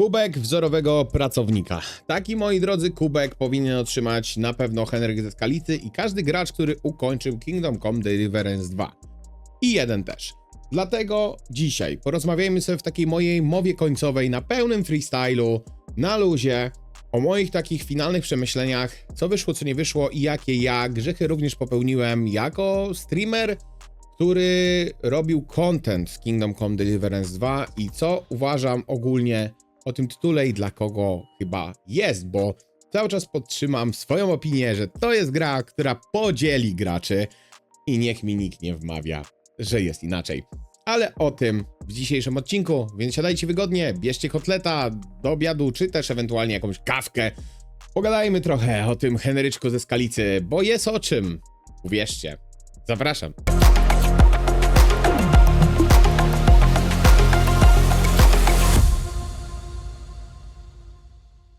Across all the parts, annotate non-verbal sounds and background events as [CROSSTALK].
Kubek wzorowego pracownika. Taki, moi drodzy, kubek powinien otrzymać na pewno Henryk ze Skalicy i każdy gracz, który ukończył Kingdom Come Deliverance 2. I jeden też. Dlatego dzisiaj porozmawiajmy sobie w takiej mojej mowie końcowej na pełnym freestylu, na luzie, o moich takich finalnych przemyśleniach, co wyszło, co nie wyszło i jakie ja grzechy również popełniłem jako streamer, który robił content z Kingdom Come Deliverance 2 i co uważam ogólnie o tym tytule i dla kogo chyba jest, bo cały czas podtrzymam swoją opinię, że to jest gra, która podzieli graczy i niech mi nikt nie wmawia, że jest inaczej. Ale o tym w dzisiejszym odcinku, więc siadajcie wygodnie, bierzcie kotleta do obiadu, czy też ewentualnie jakąś kawkę. Pogadajmy trochę o tym Henryczku ze Skalicy, bo jest o czym. Uwierzcie. Zapraszam.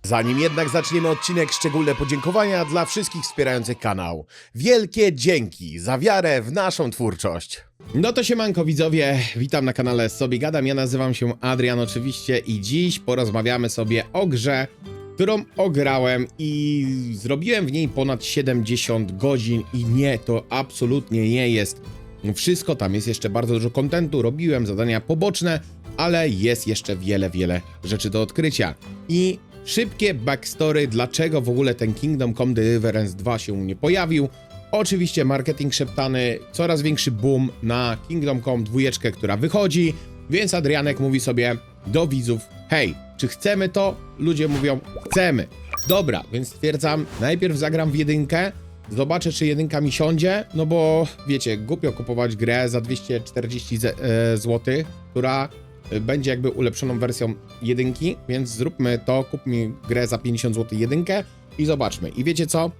Zanim jednak zaczniemy odcinek, szczególne podziękowania dla wszystkich wspierających kanał. Wielkie dzięki za wiarę w naszą twórczość. No to siemanko widzowie, witam na kanale Sobie Gadam, ja nazywam się Adrian oczywiście i dziś porozmawiamy sobie o grze, którą ograłem i zrobiłem w niej ponad 70 godzin i nie, to absolutnie nie jest wszystko, tam jest jeszcze bardzo dużo kontentu, robiłem zadania poboczne, ale jest jeszcze wiele, wiele rzeczy do odkrycia. I szybkie backstory, dlaczego w ogóle ten Kingdom Come Deliverance 2 się nie pojawił. Oczywiście marketing szeptany, coraz większy boom na Kingdom Come 2, która wychodzi, więc Adrianek mówi sobie do widzów, hej, czy chcemy to? Ludzie mówią, chcemy. Dobra, więc stwierdzam, najpierw zagram w jedynkę, zobaczę czy jedynka mi siądzie, no bo wiecie, głupio kupować grę za 240 zł, która będzie jakby ulepszoną wersją jedynki, więc zróbmy to, kupmy grę za 50 zł jedynkę i zobaczmy. I wiecie co?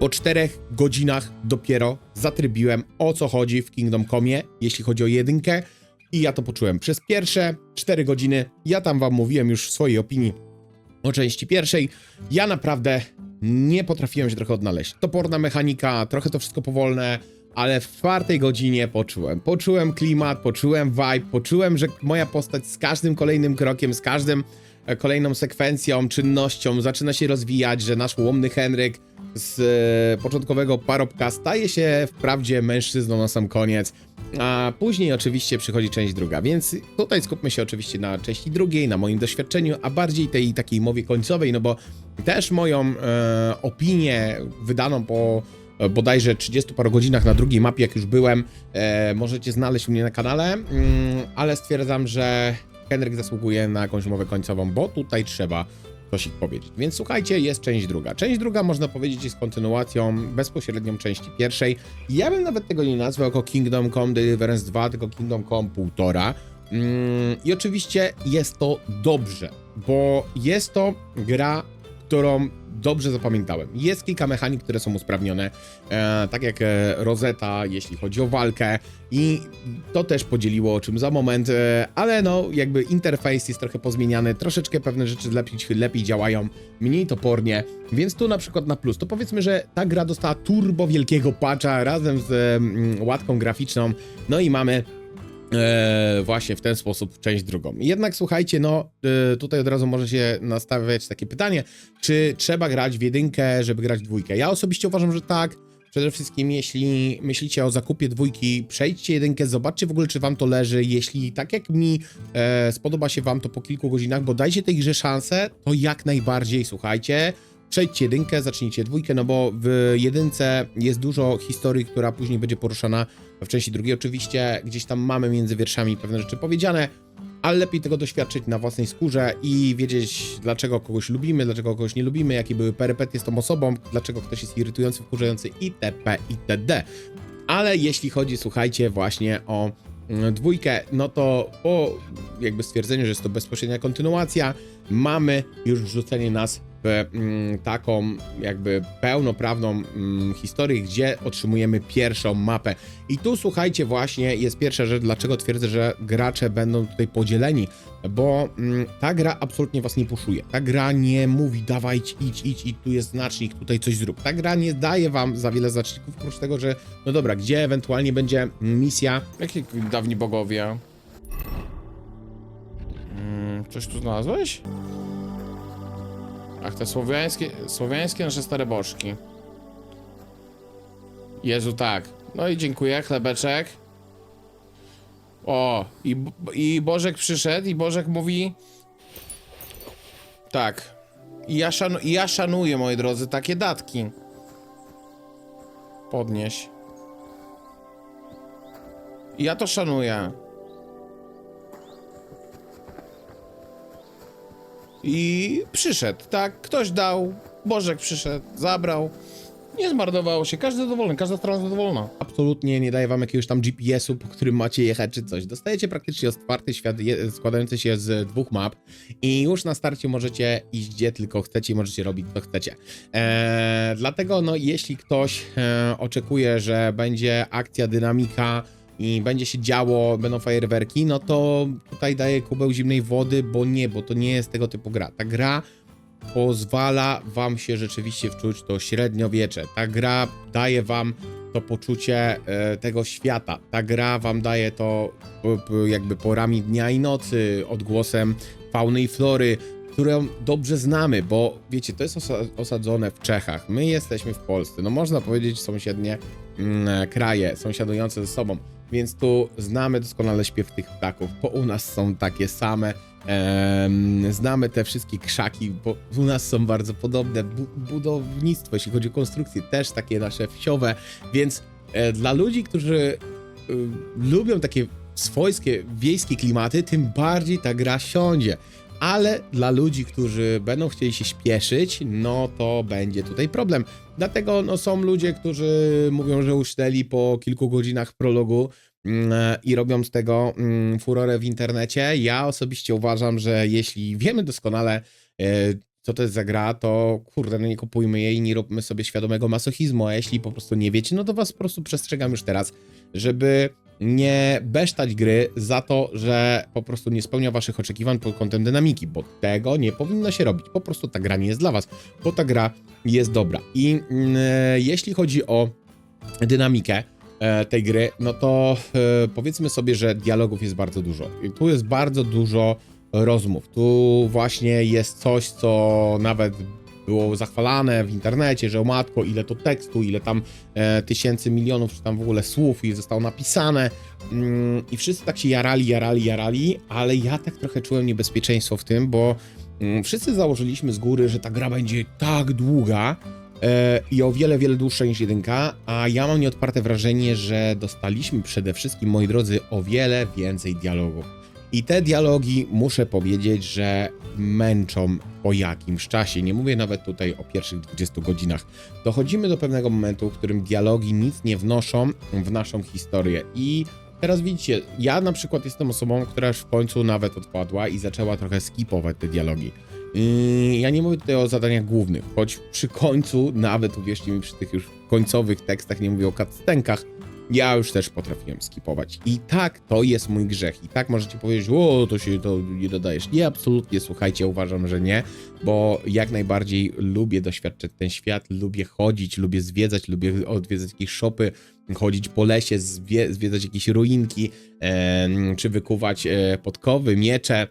Po czterech godzinach dopiero zatrybiłem o co chodzi w Kingdom Come, jeśli chodzi o jedynkę i ja to poczułem. Przez pierwsze 4 godziny ja tam wam mówiłem już w swojej opinii o części pierwszej. Ja naprawdę nie potrafiłem się trochę odnaleźć. Toporna mechanika, trochę to wszystko powolne, ale w czwartej godzinie poczułem. Poczułem klimat, poczułem vibe, poczułem, że moja postać z każdym kolejnym krokiem, z każdym e, kolejną sekwencją, czynnością zaczyna się rozwijać, że nasz łomny Henryk z e, początkowego parobka staje się wprawdzie mężczyzną na sam koniec, a później oczywiście przychodzi część druga, więc tutaj skupmy się oczywiście na części drugiej, na moim doświadczeniu, a bardziej tej takiej mowie końcowej, no bo też moją e, opinię wydaną po bodajże 30 paru godzinach na drugiej mapie, jak już byłem, e, możecie znaleźć mnie na kanale, mm, ale stwierdzam, że Henryk zasługuje na jakąś mowę końcową, bo tutaj trzeba coś powiedzieć. Więc słuchajcie, jest część druga. Część druga, można powiedzieć, jest kontynuacją bezpośrednią części pierwszej. Ja bym nawet tego nie nazwał jako Kingdom Come Deliverance 2, tylko Kingdom Come 1,5. Mm, I oczywiście jest to dobrze, bo jest to gra, którą dobrze zapamiętałem. Jest kilka mechanik, które są usprawnione, e, tak jak e, Rosetta, jeśli chodzi o walkę i to też podzieliło o czym za moment, e, ale no jakby interfejs jest trochę pozmieniany, troszeczkę pewne rzeczy lepiej, lepiej działają, mniej topornie, więc tu na przykład na plus, to powiedzmy, że ta gra dostała turbo wielkiego patcha razem z mm, łatką graficzną, no i mamy E, właśnie w ten sposób część drugą. Jednak słuchajcie, no e, tutaj od razu może się nastawiać takie pytanie, czy trzeba grać w jedynkę, żeby grać w dwójkę? Ja osobiście uważam, że tak. Przede wszystkim, jeśli myślicie o zakupie dwójki, przejdźcie jedynkę, zobaczcie w ogóle, czy wam to leży. Jeśli tak jak mi e, spodoba się wam to po kilku godzinach, bo dajcie tej grze szansę, to jak najbardziej, słuchajcie. Przejdźcie jedynkę, zacznijcie dwójkę, no bo w jedynce jest dużo historii, która później będzie poruszana w części drugiej. Oczywiście gdzieś tam mamy między wierszami pewne rzeczy powiedziane, ale lepiej tego doświadczyć na własnej skórze i wiedzieć, dlaczego kogoś lubimy, dlaczego kogoś nie lubimy, jakie były perypetie z tą osobą, dlaczego ktoś jest irytujący, wkurzający itp. itd. Ale jeśli chodzi, słuchajcie, właśnie o mm, dwójkę, no to po jakby stwierdzeniu, że jest to bezpośrednia kontynuacja, mamy już wrzucenie nas w mm, taką jakby pełnoprawną mm, historię, gdzie otrzymujemy pierwszą mapę. I tu słuchajcie, właśnie jest pierwsza rzecz, dlaczego twierdzę, że gracze będą tutaj podzieleni, bo mm, ta gra absolutnie was nie puszuje. Ta gra nie mówi dawajcie, idź, idź, i tu jest znacznik, tutaj coś zrób. Ta gra nie daje wam za wiele znaczników, oprócz tego, że no dobra, gdzie ewentualnie będzie misja, Jakie dawni bogowie? Coś tu znalazłeś? Ach, te słowiańskie, słowiańskie nasze stare bożki. Jezu, tak. No i dziękuję, chlebeczek. O, i, i Bożek przyszedł i Bożek mówi... Tak. I ja, szanu, ja szanuję, moi drodzy, takie datki. Podnieś. Ja to szanuję. I przyszedł, tak? Ktoś dał, Bożek przyszedł, zabrał. Nie zmarnowało się, każdy zadowolony, każda strona zadowolona. Absolutnie nie daje wam jakiegoś tam GPS-u, po którym macie jechać czy coś. Dostajecie praktycznie otwarty świat składający się z dwóch map i już na starcie możecie iść gdzie tylko chcecie i możecie robić co chcecie. Eee, dlatego no jeśli ktoś e, oczekuje, że będzie akcja, dynamika i będzie się działo, będą fajerwerki, no to tutaj daję kubeł zimnej wody, bo nie, bo to nie jest tego typu gra. Ta gra pozwala wam się rzeczywiście wczuć to średniowiecze. Ta gra daje wam to poczucie e, tego świata. Ta gra wam daje to jakby porami dnia i nocy, odgłosem fauny i flory, którą dobrze znamy, bo wiecie, to jest osa osadzone w Czechach. My jesteśmy w Polsce. No można powiedzieć sąsiednie mm, kraje, sąsiadujące ze sobą. Więc tu znamy doskonale śpiew tych ptaków, bo u nas są takie same. Znamy te wszystkie krzaki, bo u nas są bardzo podobne. Bu budownictwo, jeśli chodzi o konstrukcje, też takie nasze wsiowe. Więc e, dla ludzi, którzy y, lubią takie swojskie, wiejskie klimaty, tym bardziej ta gra siądzie. Ale dla ludzi, którzy będą chcieli się śpieszyć, no to będzie tutaj problem. Dlatego no, są ludzie, którzy mówią, że usnęli po kilku godzinach prologu mm, i robią z tego mm, furorę w internecie. Ja osobiście uważam, że jeśli wiemy doskonale, e, co to jest za gra, to kurde, no nie kupujmy jej, nie róbmy sobie świadomego masochizmu, a jeśli po prostu nie wiecie, no to was po prostu przestrzegam już teraz, żeby nie besztać gry za to, że po prostu nie spełnia waszych oczekiwań pod kątem dynamiki, bo tego nie powinno się robić. Po prostu ta gra nie jest dla was, bo ta gra jest dobra. I e, jeśli chodzi o dynamikę e, tej gry, no to e, powiedzmy sobie, że dialogów jest bardzo dużo. I tu jest bardzo dużo rozmów. Tu właśnie jest coś, co nawet było zachwalane w internecie, że o matko, ile to tekstu, ile tam e, tysięcy, milionów, czy tam w ogóle słów i zostało napisane. Mm, I wszyscy tak się jarali, jarali, jarali, ale ja tak trochę czułem niebezpieczeństwo w tym, bo mm, wszyscy założyliśmy z góry, że ta gra będzie tak długa, e, i o wiele, wiele dłuższa niż jedynka, a ja mam nieodparte wrażenie, że dostaliśmy przede wszystkim, moi drodzy, o wiele więcej dialogów. I te dialogi, muszę powiedzieć, że męczą po jakimś czasie. Nie mówię nawet tutaj o pierwszych 20 godzinach. Dochodzimy do pewnego momentu, w którym dialogi nic nie wnoszą w naszą historię. I teraz widzicie, ja na przykład jestem osobą, która już w końcu nawet odpadła i zaczęła trochę skipować te dialogi. Yy, Ja nie mówię tutaj o zadaniach głównych, choć przy końcu, nawet uwierzcie mi, przy tych już końcowych tekstach, nie mówię o cutscenkach, ja już też potrafiłem skipować. I tak to jest mój grzech. I tak możecie powiedzieć, o, to się to nie dodajesz. Nie, absolutnie, słuchajcie, uważam, że nie, bo jak najbardziej lubię doświadczać ten świat, lubię chodzić, lubię zwiedzać, lubię odwiedzać jakieś shopy, chodzić po lesie, zwie, zwiedzać jakieś ruinki, czy wykuwać e, podkowy, miecze.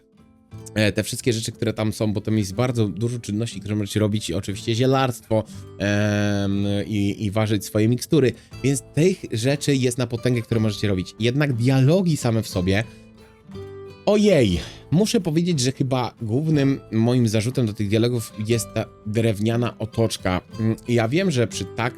E, te wszystkie rzeczy, które tam są, bo tam jest bardzo dużo czynności, które możecie robić, i oczywiście zielarstwo i ważyć swoje mikstury, więc tych rzeczy jest na potęgę, które możecie robić. Jednak dialogi same w sobie, ojej, muszę powiedzieć, że chyba głównym moim zarzutem do tych dialogów jest ta drewniana otoczka. Mm, Ja wiem, że przy tak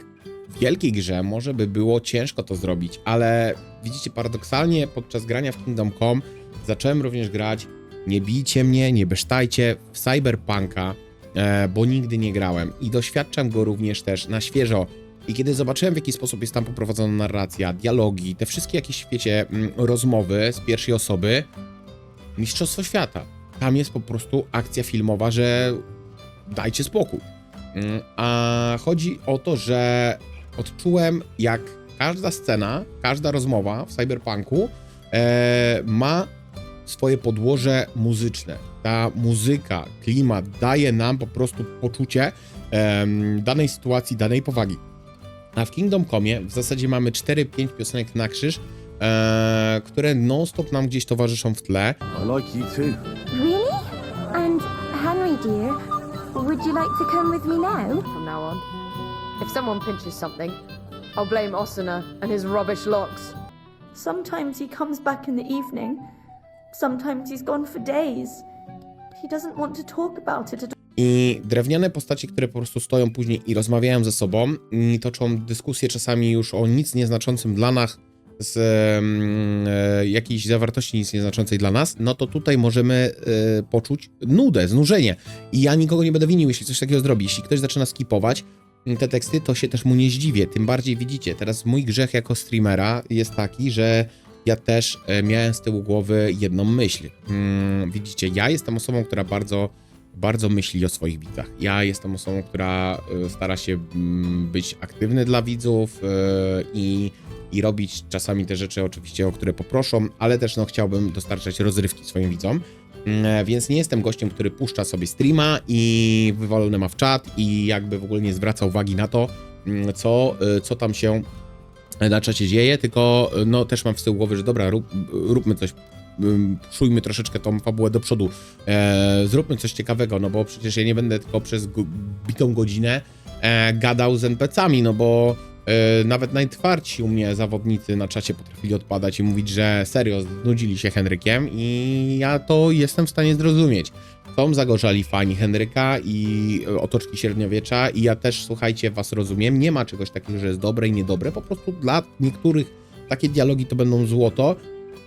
wielkiej grze może by było ciężko to zrobić, ale widzicie, paradoksalnie podczas grania w Kingdom Come zacząłem również grać nie bijcie mnie, nie besztajcie w Cyberpunka, e, bo nigdy nie grałem i doświadczam go również też na świeżo. I kiedy zobaczyłem, w jaki sposób jest tam poprowadzona narracja, dialogi, te wszystkie jakieś, wiecie, mm, rozmowy z pierwszej osoby, Mistrzostwo Świata. Tam jest po prostu akcja filmowa, że dajcie spokój. Mm, A chodzi o to, że odczułem, jak każda scena, każda rozmowa w Cyberpunku e, ma swoje podłoże muzyczne. Ta muzyka, klimat daje nam po prostu poczucie em, danej sytuacji, danej powagi. A w Kingdom Come w zasadzie mamy 4-5 piosenek na krzyż, e, które non-stop nam gdzieś towarzyszą w tle. I like you too. Really? dear. Would you like to come with me now? from now on. If someone pinches something, I'll blame Osuna and his rubbish locks. Sometimes he comes back in the evening. Sometimes he's gone for days. He doesn't want to talk about it at I drewniane postacie, które po prostu stoją później i rozmawiają ze sobą i toczą dyskusje czasami już o nic nieznaczącym dla nas, z mm, e, jakiejś zawartości nic nieznaczącej dla nas, no to tutaj możemy e, poczuć nudę, znużenie. I ja nikogo nie będę winił, jeśli coś takiego zrobi. Jeśli ktoś zaczyna skipować mm, te teksty, to się też mu nie zdziwię. Tym bardziej widzicie, teraz mój grzech jako streamera jest taki, że ja też e, miałem z tyłu głowy jedną myśl. Mm, widzicie, ja jestem osobą, która bardzo bardzo myśli o swoich widzach. Ja jestem osobą, która e, stara się mm, być aktywny dla widzów e, i, i robić czasami te rzeczy oczywiście, o które poproszą, ale też no, chciałbym dostarczać rozrywki swoim widzom. Mm, Więc nie jestem gościem, który puszcza sobie streama i wywalony ma w czat i jakby w ogóle nie zwraca uwagi na to, mm, co, co tam się na czacie dzieje, tylko e, no też mam z tyłu głowy, że dobra, rób, róbmy coś, ym, puszujmy troszeczkę tą fabułę do przodu, e, zróbmy coś ciekawego, no bo przecież ja nie będę tylko przez bitą godzinę e, gadał z NPC-ami, no bo e, nawet najtwardsi u mnie zawodnicy na czacie potrafili odpadać i mówić, że serio, znudzili się Henrykiem i ja to jestem w stanie zrozumieć. Są zagorzali fani Henryka i e, otoczki średniowiecza i ja też, słuchajcie, was rozumiem, nie ma czegoś takiego, że jest dobre i niedobre, po prostu dla niektórych takie dialogi to będą złoto,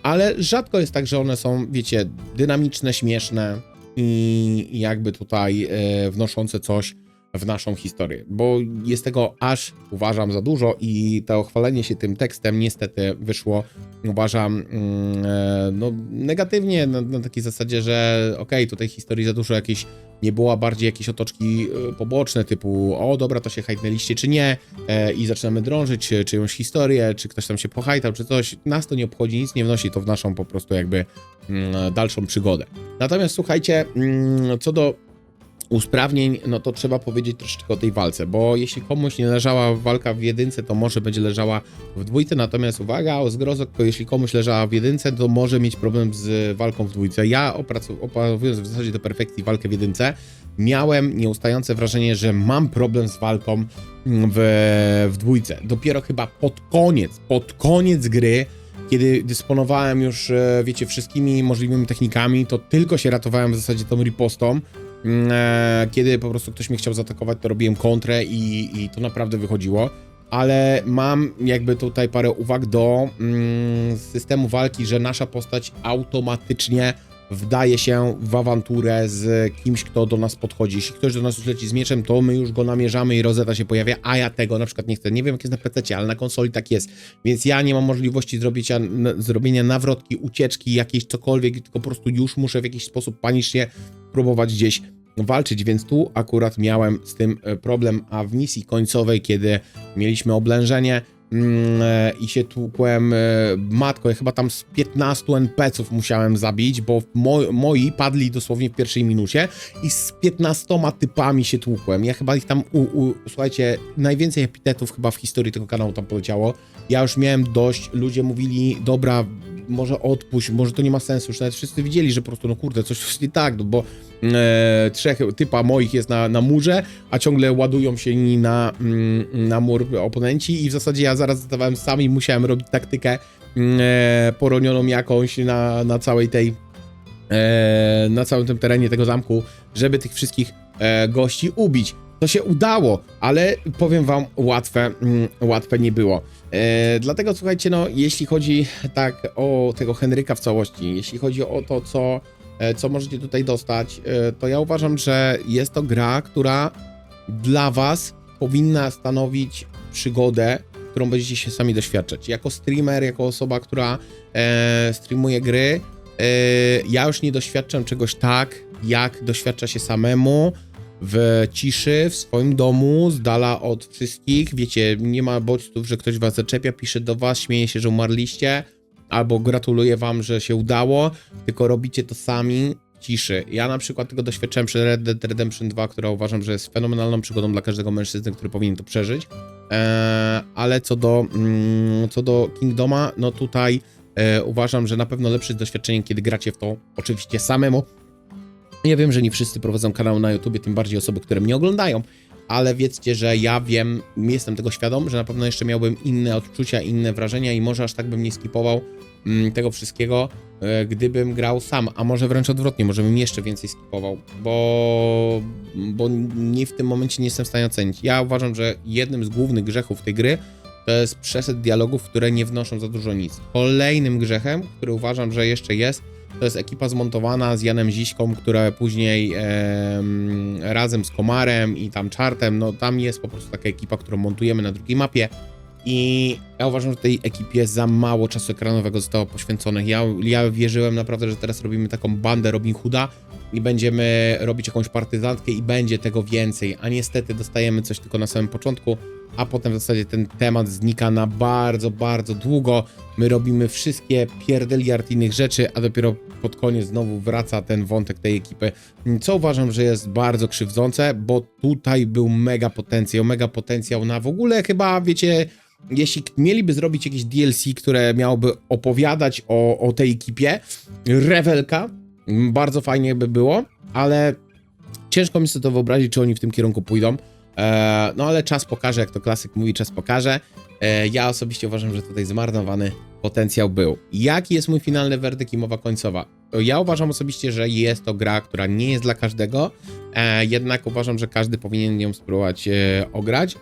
ale rzadko jest tak, że one są, wiecie, dynamiczne, śmieszne i jakby tutaj e, wnoszące coś w naszą historię, bo jest tego aż uważam za dużo i to chwalenie się tym tekstem niestety wyszło, uważam, mm, e, no, negatywnie na, na takiej zasadzie, że okej, tutaj historii za dużo jakiejś nie było, bardziej jakieś otoczki e, poboczne typu o dobra, to się hajtnęliście czy nie e, i zaczynamy drążyć czyjąś historię, czy ktoś tam się pohajtał, czy coś. Nas to nie obchodzi, nic nie wnosi to w naszą po prostu jakby mm, dalszą przygodę. Natomiast słuchajcie, mm, co do usprawnień, no to trzeba powiedzieć troszeczkę o tej walce, bo jeśli komuś nie leżała walka w jedynce, to może będzie leżała w dwójce, natomiast uwaga, o zgrozok, to jeśli komuś leżała w jedynce, to może mieć problem z walką w dwójce. Ja opanowując w zasadzie do perfekcji walkę w jedynce, miałem nieustające wrażenie, że mam problem z walką w, w dwójce. Dopiero chyba pod koniec, pod koniec gry kiedy dysponowałem już, e, wiecie, wszystkimi możliwymi technikami, to tylko się ratowałem w zasadzie tą ripostą. Mm, e, Kiedy po prostu ktoś mnie chciał zaatakować, to robiłem kontrę i, i to naprawdę wychodziło. Ale mam jakby tutaj parę uwag do mm, systemu walki, że nasza postać automatycznie wdaje się w awanturę z kimś, kto do nas podchodzi. Jeśli ktoś do nas leci z mieczem, to my już go namierzamy i rozeta się pojawia, a ja tego na przykład nie chcę. Nie wiem, jak jest na PC, ale na konsoli tak jest. Więc ja nie mam możliwości zrobienia, zrobienia nawrotki, ucieczki, jakiejś cokolwiek, tylko po prostu już muszę w jakiś sposób panicznie próbować gdzieś walczyć, więc tu akurat miałem z tym e, problem, a w misji końcowej, kiedy mieliśmy oblężenie mm, e, i się tłukłem, e, matko, ja chyba tam z 15 NPC-ów musiałem zabić, bo moi, moi padli dosłownie w pierwszej minucie i z 15 typami się tłukłem. Ja chyba ich tam, u, u, słuchajcie, najwięcej epitetów chyba w historii tego kanału tam poleciało. Ja już miałem dość, ludzie mówili, dobra, może odpuść, może to nie ma sensu, już nawet wszyscy widzieli, że po prostu, no kurde, coś nie tak, no bo e, trzech typa moich jest na, na murze, a ciągle ładują się inni na, mm, na mur oponenci i w zasadzie ja zaraz zadawałem sam i musiałem robić taktykę mm, e, poronioną jakąś na, na całej tej e, na całym tym terenie tego zamku, żeby tych wszystkich e, gości ubić. To się udało, ale powiem wam, łatwe, mm, łatwe nie było. E, dlatego słuchajcie, no, jeśli chodzi tak o tego Henryka w całości, jeśli chodzi o to, co, e, co możecie tutaj dostać, e, to ja uważam, że jest to gra, która dla was powinna stanowić przygodę, którą będziecie się sami doświadczać. Jako streamer, jako osoba, która e, streamuje gry, e, ja już nie doświadczam czegoś tak, jak doświadcza się samemu w ciszy, w swoim domu, z dala od wszystkich. Wiecie, nie ma bodźców, że ktoś was zaczepia, pisze do was, śmieje się, że umarliście, albo gratuluje wam, że się udało, tylko robicie to sami w ciszy. Ja na przykład tego doświadczałem przy Red Dead Redemption 2, która uważam, że jest fenomenalną przygodą dla każdego mężczyzny, który powinien to przeżyć. Eee, ale co do, mm, co do Kingdoma, no tutaj e, uważam, że na pewno lepsze jest doświadczenie, kiedy gracie w to oczywiście samemu, Ja wiem, że nie wszyscy prowadzą kanał na YouTube, tym bardziej osoby, które mnie oglądają, ale wiedzcie, że ja wiem, jestem tego świadom, że na pewno jeszcze miałbym inne odczucia, inne wrażenia i może aż tak bym nie skipował mm, tego wszystkiego, e, gdybym grał sam, a może wręcz odwrotnie, może bym jeszcze więcej skipował, bo, bo nie w tym momencie nie jestem w stanie ocenić. Ja uważam, że jednym z głównych grzechów tej gry to jest przesyt dialogów, które nie wnoszą za dużo nic. Kolejnym grzechem, który uważam, że jeszcze jest, to jest ekipa zmontowana z Janem Ziśką, która później em, razem z Komarem i tam Czartem, no tam jest po prostu taka ekipa, którą montujemy na drugiej mapie. I ja uważam, że tej ekipie za mało czasu ekranowego zostało poświęcone. Ja, ja wierzyłem naprawdę, że teraz robimy taką bandę Robin Hooda i będziemy robić jakąś partyzantkę i będzie tego więcej. A niestety dostajemy coś tylko na samym początku, a potem w zasadzie ten temat znika na bardzo, bardzo długo. My robimy wszystkie pierdeliard innych rzeczy, a dopiero pod koniec znowu wraca ten wątek tej ekipy, co uważam, że jest bardzo krzywdzące, bo tutaj był mega potencjał, mega potencjał na w ogóle chyba, wiecie, jeśli mieliby zrobić jakieś DLC, które miałoby opowiadać o, o tej ekipie, rewelka, mm, bardzo fajnie by było, ale ciężko mi sobie to wyobrazić, czy oni w tym kierunku pójdą. E, no ale czas pokaże, jak to klasyk mówi, czas pokaże. E, ja osobiście uważam, że tutaj zmarnowany potencjał był. Jaki jest mój finalny werdykt i mowa końcowa? Ja uważam osobiście, że jest to gra, która nie jest dla każdego, e, jednak uważam, że każdy powinien ją spróbować ograć.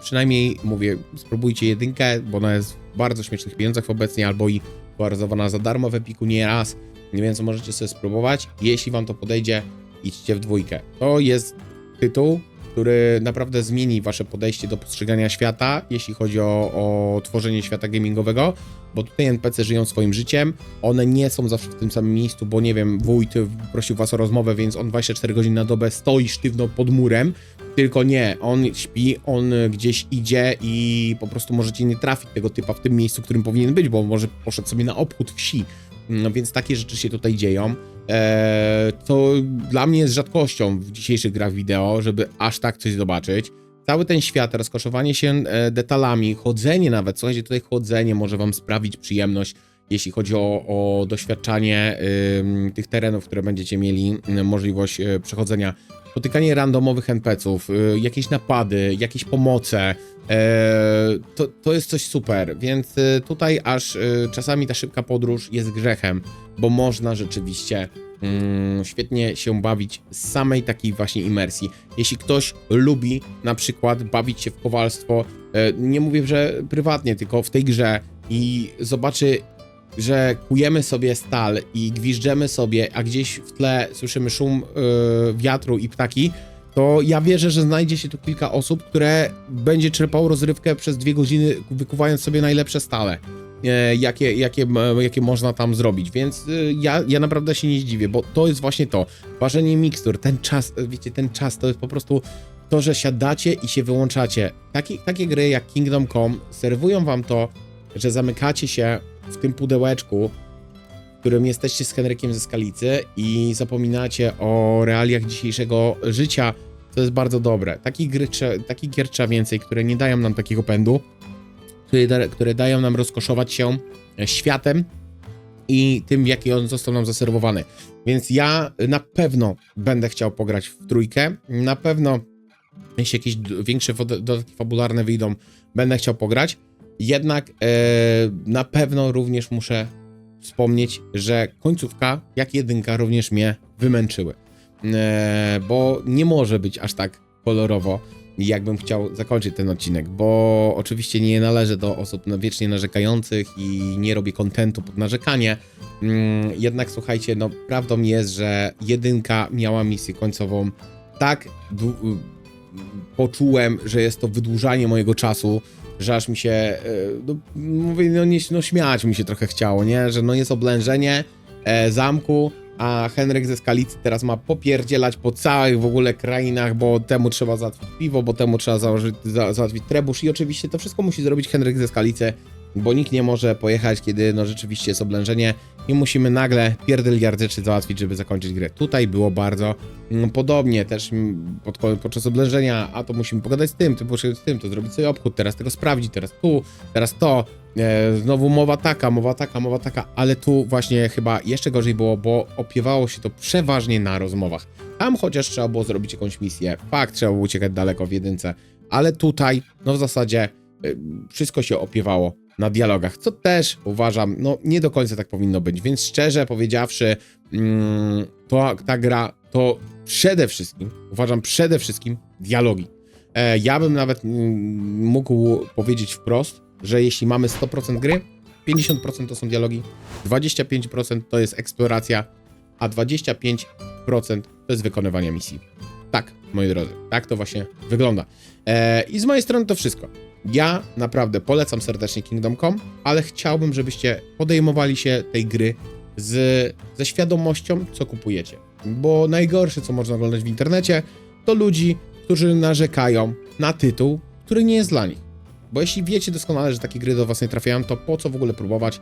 Przynajmniej mówię, spróbujcie jedynkę, bo ona jest w bardzo śmiesznych pieniądzach obecnie, albo i była rozdawana za darmo w Epiku nieraz, więc możecie sobie spróbować. Jeśli wam to podejdzie, idźcie w dwójkę. To jest tytuł, który naprawdę zmieni wasze podejście do postrzegania świata, jeśli chodzi o, o tworzenie świata gamingowego, bo tutaj NPC żyją swoim życiem, one nie są zawsze w tym samym miejscu, bo nie wiem, wójt prosił was o rozmowę, więc on 24 godziny na dobę stoi sztywno pod murem, tylko nie, on śpi, on gdzieś idzie i po prostu możecie nie trafić tego typa w tym miejscu, w którym powinien być, bo może poszedł sobie na obchód wsi, no więc takie rzeczy się tutaj dzieją. Eee, to dla mnie jest rzadkością w dzisiejszych grach wideo, żeby aż tak coś zobaczyć. Cały ten świat, rozkoszowanie się e, detalami, chodzenie nawet, słuchajcie, tutaj chodzenie może wam sprawić przyjemność, jeśli chodzi o, o doświadczanie tych terenów, które będziecie mieli możliwość y, przechodzenia. Spotykanie randomowych NPC-ów, y, jakieś napady, jakieś pomoce, e, to, to jest coś super, więc y, tutaj aż y, czasami ta szybka podróż jest grzechem, bo można rzeczywiście mm, świetnie się bawić z samej takiej właśnie imersji. Jeśli ktoś lubi na przykład bawić się w kowalstwo, e, nie mówię, że prywatnie, tylko w tej grze i zobaczy, że kujemy sobie stal i gwiżdżemy sobie, a gdzieś w tle słyszymy szum e, wiatru i ptaki, to ja wierzę, że znajdzie się tu kilka osób, które będzie czerpało rozrywkę przez dwie godziny, wykuwając sobie najlepsze stale e, jakie, jakie, e, jakie można tam zrobić, więc e, ja, ja naprawdę się nie zdziwię, bo to jest właśnie to, ważenie mikstur, ten czas, e, wiecie, ten czas to jest po prostu to, że siadacie i się wyłączacie. Takie, takie gry jak Kingdom Come serwują wam to, że zamykacie się w tym pudełeczku, w którym jesteście z Henrykiem ze Skalicy i zapominacie o realiach dzisiejszego życia, to jest bardzo dobre. Takich, gry, takich gier trzeba więcej, które nie dają nam takiego pędu, które, da, które dają nam rozkoszować się e, światem i tym, w jaki on został nam zaserwowany. Więc ja na pewno będę chciał pograć w trójkę. Na pewno, jeśli jakieś większe dodatki fabularne wyjdą, będę chciał pograć. Jednak e, na pewno również muszę wspomnieć, że końcówka, jak jedynka, również mnie wymęczyły. E, bo nie może być aż tak kolorowo, jakbym chciał zakończyć ten odcinek, bo oczywiście nie należę do osób wiecznie narzekających i nie robię kontentu pod narzekanie. Mm, jednak słuchajcie, no prawdą jest, że jedynka miała misję końcową tak poczułem, że jest to wydłużanie mojego czasu, że aż mi się, e, no, mówię, no, nie, no śmiać mi się trochę chciało, nie? Że no jest oblężenie e, zamku, a Henryk ze Skalicy teraz ma popierdzielać po całych w ogóle krainach, bo temu trzeba załatwić piwo, bo temu trzeba założyć, za, załatwić trebusz i oczywiście to wszystko musi zrobić Henryk ze Skalicy bo nikt nie może pojechać, kiedy no rzeczywiście jest oblężenie i musimy nagle pierdyliard rzeczy załatwić, żeby zakończyć grę. Tutaj było bardzo mm, podobnie, też mm, pod, podczas oblężenia, a to musimy pogadać z tym, to pogadać z tym, to zrobić sobie obchód, teraz tego sprawdzić, teraz tu, teraz to, e, znowu mowa taka, mowa taka, mowa taka, ale tu właśnie chyba jeszcze gorzej było, bo opiewało się to przeważnie na rozmowach. Tam chociaż trzeba było zrobić jakąś misję, fakt, trzeba było uciekać daleko w jedynce, ale tutaj, no w zasadzie y, wszystko się opiewało na dialogach, co też uważam, no nie do końca tak powinno być, więc szczerze powiedziawszy, mm, to ta gra to przede wszystkim, uważam przede wszystkim dialogi. E, ja bym nawet mm, mógł powiedzieć wprost, że jeśli mamy 100% gry, 50% to są dialogi, 25% to jest eksploracja, a 25% to jest wykonywanie misji. Tak, moi drodzy, tak to właśnie wygląda. E, I z mojej strony to wszystko. Ja naprawdę polecam serdecznie Kingdom Come, ale chciałbym, żebyście podejmowali się tej gry z, ze świadomością, co kupujecie. Bo najgorsze, co można oglądać w internecie, to ludzi, którzy narzekają na tytuł, który nie jest dla nich. Bo jeśli wiecie doskonale, że takie gry do was nie trafiają, to po co w ogóle próbować?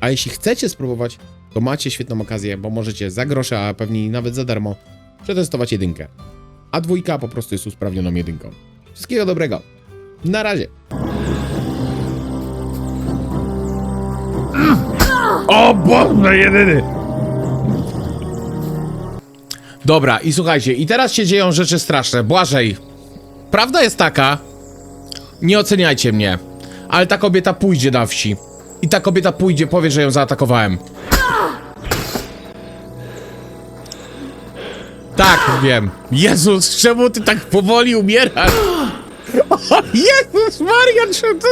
A jeśli chcecie spróbować, to macie świetną okazję, bo możecie za grosze, a pewnie nawet za darmo przetestować jedynkę. A dwójka po prostu jest usprawnioną jedynką. Wszystkiego dobrego. Na razie. O Boże, jedyny! Dobra, i słuchajcie, i teraz się dzieją rzeczy straszne. Błażej, prawda jest taka, nie oceniajcie mnie, ale ta kobieta pójdzie na wsi. I ta kobieta pójdzie, powie, że ją zaatakowałem. Tak, wiem. Jezus, czemu ty tak powoli umierasz? O, [LAUGHS] Jezus Maria, czemu to...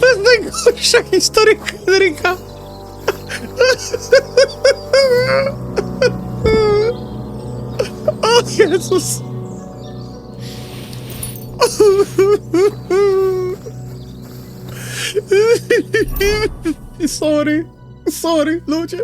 To jest najgorsza historia Henryka. O Jezus. Sorry. Sorry, ludzie.